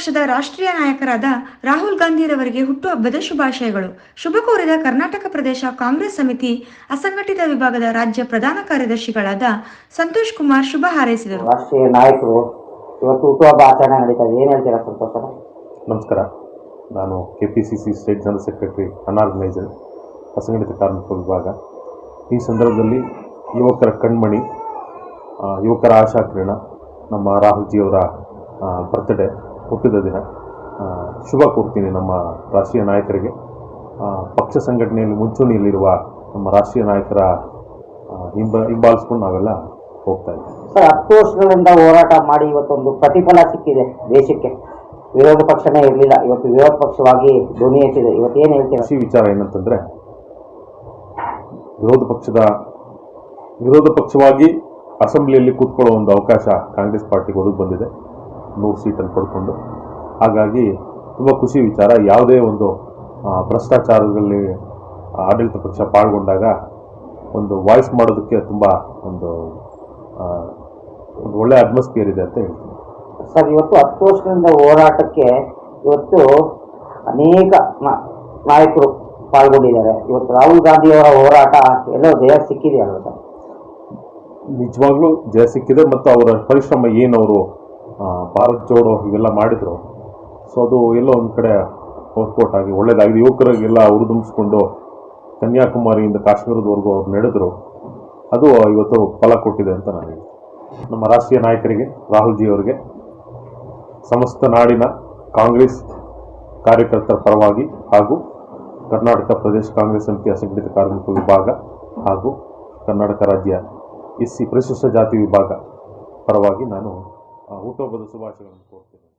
ಪಕ್ಷದ ರಾಷ್ಟ್ರೀಯ ನಾಯಕರಾದ ರಾಹುಲ್ ಗಾಂಧಿರವರಿಗೆ ಹುಟ್ಟುಹಬ್ಬದ ಶುಭಾಶಯಗಳು. ಶುಭ ಕೋರಿದ ಕರ್ನಾಟಕ ಪ್ರದೇಶ ಕಾಂಗ್ರೆಸ್ ಸಮಿತಿ ಅಸಂಘಟಿತ ವಿಭಾಗದ ರಾಜ್ಯ ಪ್ರಧಾನ ಕಾರ್ಯದರ್ಶಿಗಳಾದ ಸಂತೋಷ್ ಕುಮಾರ್ ಶುಭ ಹಾರೈಸಿದರು. ರಾಷ್ಟ್ರೀಯ ನಾಯಕರು ಇವತ್ತು ಹುಟ್ಟುಹಬ್ಬ ಆಚರಣೆ ನಡೀತಾ ಇದೆ ಏನು ಹೇಳ್ತೀರಾ ಸಂತೋಷ ನಮಸ್ಕಾರ. ನಾನು K P C C state general secretary ಅನಾರ್ಗನೈಸರ್ ಅಸಂಘಟಿತ ಕಾರ್ಮಿಕ ವಿಭಾಗ. ಈ ಸಂದರ್ಭದಲ್ಲಿ ಯುವಕರ ಕಣ್ಮಣಿ ಯುವಕರ ಆಶಾಕಿರಣ ನಮ್ಮ ನಮ್ಮ ರಾಹುಲ್ಜಿಯವರ ಬರ್ತ್ಡೇ ಹುಟ್ಟಿದ ದಿನ ಶುಭ ಕೋರ್ತೀನಿ ನಮ್ಮ ರಾಷ್ಟ್ರೀಯ ನಾಯಕರಿಗೆ. ಪಕ್ಷ ಸಂಘಟನೆಯಲ್ಲಿ ಮುಂಚೂಣಿಯಲ್ಲಿರುವ ನಮ್ಮ ರಾಷ್ಟ್ರೀಯ ನಾಯಕರ ಹಿಂಬ ಹಿಂಬಾಲಿಸ್ಕೊಂಡು ನಾವೆಲ್ಲ ಹೋಗ್ತಾ ಇದ್ದೀವಿ. ಸರ್ ಹತ್ತು ವರ್ಷಗಳಿಂದ ಹೋರಾಟ ಮಾಡಿ ಇವತ್ತೊಂದು ಪ್ರತಿಫಲ ಸಿಕ್ಕಿದೆ ದೇಶಕ್ಕೆ. ವಿರೋಧ ಪಕ್ಷನೇ ಇರಲಿಲ್ಲ. ಇವತ್ತು ವಿರೋಧ ಪಕ್ಷವಾಗಿ ಧ್ವನಿ ಎತ್ತಿದೆ. ಇವತ್ತು ಏನು ಹೇಳ್ತೀರಾ? ಖುಷಿ ವಿಚಾರ ಏನಂತಂದರೆ ವಿರೋಧ ಪಕ್ಷದ ವಿರೋಧ ಪಕ್ಷವಾಗಿ ಅಸೆಂಬ್ಲಿಯಲ್ಲಿ ಕೂತ್ಕೊಳ್ಳೋ ಒಂದು ಅವಕಾಶ ಕಾಂಗ್ರೆಸ್ ಪಾರ್ಟಿಗೆ ಒದಗಿ ಬಂದಿದೆ. ನೂರು ಸೀಟನ್ನು ಪಡ್ಕೊಂಡು. ಹಾಗಾಗಿ ತುಂಬ ಖುಷಿ ವಿಚಾರ. ಯಾವುದೇ ಒಂದು ಭ್ರಷ್ಟಾಚಾರದಲ್ಲಿ ಆಡಳಿತ ಪಕ್ಷ ಪಾಲ್ಗೊಂಡಾಗ ಒಂದು ವಾಯ್ಸ್ ಮಾಡೋದಕ್ಕೆ ತುಂಬ ಒಂದು ಒಂದು ಒಳ್ಳೆ ಅಟ್ಮಾಸ್ಫಿಯರ್ ಇದೆ ಅಂತ ಹೇಳ್ತೀನಿ. ಸರ್ ಇವತ್ತು ಹತ್ತು ವರ್ಷದಿಂದ ಹೋರಾಟಕ್ಕೆ ಇವತ್ತು ಅನೇಕ ನಾ- ನಾಯಕರು ಪಾಲ್ಗೊಂಡಿದ್ದಾರೆ. ಇವತ್ತು ರಾಹುಲ್ ಗಾಂಧಿಯವರ ಹೋರಾಟ ಎಲ್ಲೋ ಜಯ ಸಿಕ್ಕಿದೆಯಲ್ವ ಸರ್? ನಿಜವಾಗ್ಲೂ ಜಯ ಸಿಕ್ಕಿದೆ ಮತ್ತು ಅವರ ಪರಿಶ್ರಮ ಏನವರು ಭಾರತ್ ಜೋಡೋ ಇವೆಲ್ಲ ಮಾಡಿದ್ರು. ಸೊ ಅದು ಎಲ್ಲೋ ಒಂದು ಕಡೆ ವರ್ಕೌಟ್ ಆಗಿ ಒಳ್ಳೆಯದಾಗಿದೆ ಯುವಕರಿಗೆಲ್ಲ ಉರಿದುಂಬಿಸ್ಕೊಂಡು ಕನ್ಯಾಕುಮಾರಿಯಿಂದ ಕಾಶ್ಮೀರದವರೆಗೂ ಅವ್ರು ನಡೆದ್ರು. ಅದು ಇವತ್ತು ಫಲ ಕೊಟ್ಟಿದೆ ಅಂತ ನಾನು ನಮ್ಮ ರಾಷ್ಟ್ರೀಯ ನಾಯಕರಿಗೆ, ರಾಹುಲ್ ಜಿ ಅವರಿಗೆ, ಸಮಸ್ತ ನಾಡಿನ ಕಾಂಗ್ರೆಸ್ ಕಾರ್ಯಕರ್ತರ ಪರವಾಗಿ ಹಾಗೂ ಕರ್ನಾಟಕ ಪ್ರದೇಶ ಕಾಂಗ್ರೆಸ್ ಸಮಿತಿಯ ಅಸಂಘಟಿತ ಕಾರ್ಮಿಕ ವಿಭಾಗ ಹಾಗೂ ಕರ್ನಾಟಕ ರಾಜ್ಯ ಎಸ್ ಸಿ ಪರಿಶಿಷ್ಟ ಜಾತಿ ವಿಭಾಗ ಪರವಾಗಿ ನಾನು ಆ, ಹುಟ್ಟುಹಬ್ಬದ ಶುಭಾಶಯಗಳನ್ನು ಕೋರ್ತೇನೆ